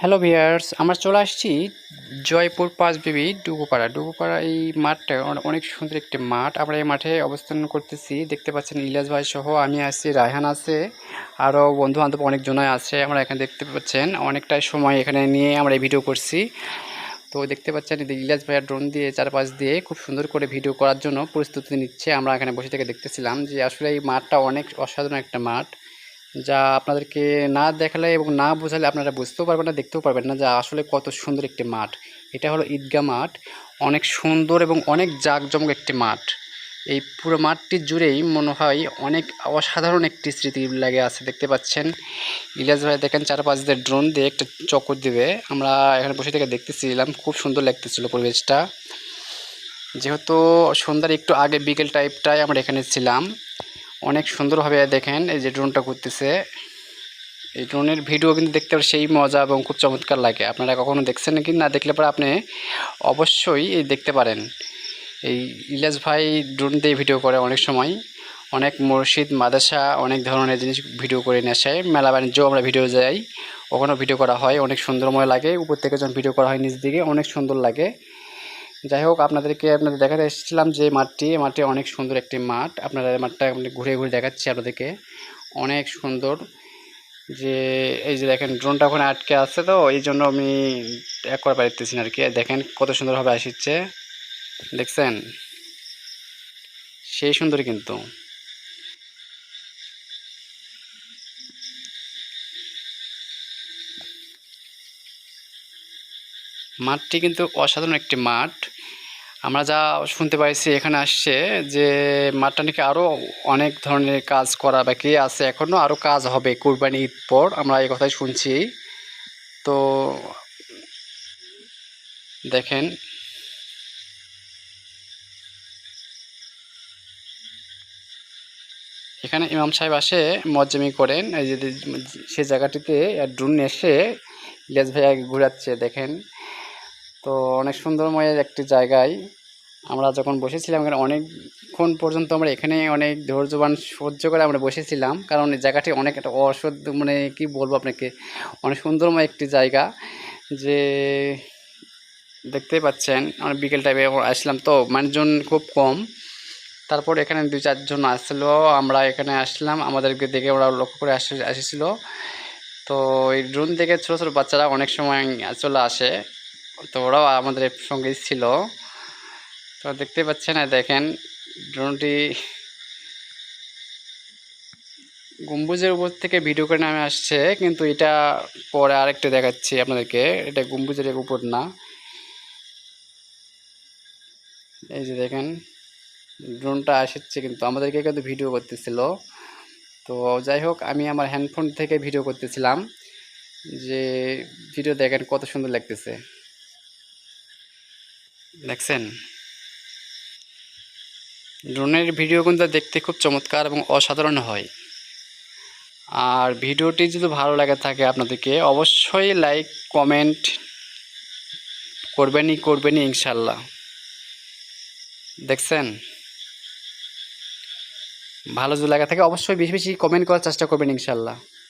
Hello viewers, আমরা চলে আসছি জয়পুর পাঁচ বিবি ডুবুপাড়া। ডুবুপাড়া এই মাঠটা অনেক সুন্দর একটি মাঠ। আমরা এই মাঠে অবস্থান করতেছি। দেখতে পাচ্ছেন ইলিয়াস ভাই সহ আমি আছি, রায়হান আছে, আরও বন্ধু বান্ধব অনেকজনই আছে। আমরা এখানে দেখতে পাচ্ছেন অনেকটাই সময় এখানে নিয়ে আমরা এই ভিডিও করছি। তো দেখতে পাচ্ছেন ইলিয়াস ভাইয়ের ড্রোন দিয়ে চারপাশ দিয়ে খুব সুন্দর করে ভিডিও করার জন্য প্রস্তুতি নিচ্ছে। আমরা এখানে বসে থেকে দেখতেছিলাম যে আসলে এই মাঠটা অনেক অসাধারণ একটা মাঠ। যা আপনাদেরকে না দেখালে এবং না বোঝালে আপনারা বুঝতেও পারবেন না, দেখতেও পারবেন না যে আসলে কত সুন্দর একটি মাঠ। এটা হলো ঈদগাহ মাঠ। অনেক সুন্দর এবং অনেক জাঁকজমক একটি মাঠ। এই পুরো মাঠটি জুড়েই মনে হয় অনেক অসাধারণ একটি স্মৃতি লাগে আছে, দেখতে পাচ্ছেন। ইলিয়াস ভাই দেখেন চারপাশ দিয়ে ড্রোন দিয়ে একটা চক্কর দিবে। আমরা এখানে বসে থেকে দেখতেছিলাম, খুব সুন্দর লাগতেছিল পরিবেশটা। যেহেতু সন্ধ্যার একটু আগে বিকেল টাইপটায় আমরা এখানে ছিলাম। অনেক সুন্দরভাবে দেখেন এই যে ড্রোনটা করতেছে এই ড্রোনের ভিডিও কিন্তু দেখতে পারে সেই মজা এবং খুব চমৎকার লাগে। আপনারা কখনো দেখছেন কি না দেখলে পরে আপনি অবশ্যই এই দেখতে পারেন। এই ইলিয়াস ভাই ড্রোন দিয়ে ভিডিও করে অনেক সময়। অনেক মসজিদ, মাদ্রাসা, অনেক ধরনের জিনিস ভিডিও করে নিয়ে আসে। মেলা বাণিজ্য আমরা ভিডিও যাই। ওখানেও ভিডিও করা হয়। অনেক সুন্দরময় লাগে। উপর থেকে যখন ভিডিও করা হয় নিচ দিকে, অনেক সুন্দর লাগে। যাই হোক, আপনাদেরকে আপনাদের দেখাতে এসেছিলাম যে মাঠটি মাঠে অনেক সুন্দর একটি মাঠ। আপনারা মাঠটা আপনি ঘুরে ঘুরে দেখাচ্ছি আপনাদেরকে। অনেক সুন্দর যে, এই যে দেখেন ড্রোনটা ওখানে আটকে আছে তো, এই জন্য আমি এক করে পারতেছি না আর কি। দেখেন কত সুন্দরভাবে আসছে। দেখছেন? সেই সুন্দর কিন্তু। মাঠটি কিন্তু অসাধারণ একটি মাঠ আমরা যা শুনতে পাইছি এখানে আসছে যে মাঠটা নাকি আরও অনেক ধরনের কাজ করা বাকি আছে এখনও আরও কাজ হবে কুরবানি ঈদ পর আমরা এই কথাই শুনছি তো দেখেন এখানে ইমাম সাহেব আসে মজ্জামি করেন এই যে সে জায়গাটিতে ড্রোন এসে ইলিয়াস ভাইয়া ঘুরাচ্ছে দেখেন তো অনেক সুন্দরময় একটি জায়গায় আমরা যখন বসেছিলাম, এখানে অনেকক্ষণ পর্যন্ত আমরা এখানে অনেক ধৈর্যবান, সহ্য করে আমরা বসেছিলাম। কারণ এই জায়গাটি অনেক একটা অসহ্য মানে কি বলব আপনাকে, অনেক সুন্দরময় একটি জায়গা যে দেখতেই পাচ্ছেন, আমরা বিকেল টাইমে আসলাম। তো মানুষজন খুব কম। তারপর এখানে দুই চারজন আসলো, আমরা এখানে আসলাম। আমাদেরকে দেখে ওরা লক্ষ্য করে আসে, এসেছিল। তো এই ড্রোন থেকে ছোটো ছোটো বাচ্চারা অনেক সময় চলে আসে। তো ওরাও আমাদের সঙ্গে ছিল। তো দেখতে না দেখেন ড্রোনটি গম্বুজের উপর থেকে ভিডিও করে নামে আসছে, কিন্তু এটা পরে আরেকটা দেখাচ্ছি আপনাদেরকে। এটা গম্বুজের উপর না। এই যে দেখেন ড্রোনটা আসছে কিন্তু আমাদেরকে কিন্তু ভিডিও করতেছিল। তো যাই হোক, আমি আমার হ্যান্ডফোন থেকে ভিডিও করতেছিলাম যে ভিডিও দেখেন কত সুন্দর লাগতেছে। দেখছেন? ড্রোনের ভিডিও কিন্তু দেখতে খুব চমৎকার এবং অসাধারণ হয়। আর ভিডিওটি যদি ভালো লাগে থাকে আপনাদেরকে, অবশ্যই লাইক, কমেন্ট করবেনই করবেনই ইনশাল্লাহ। দেখছেন? ভালো যদি লাগা থাকে অবশ্যই বেশি বেশি কমেন্ট করার চেষ্টা করবেন ইনশাল্লাহ।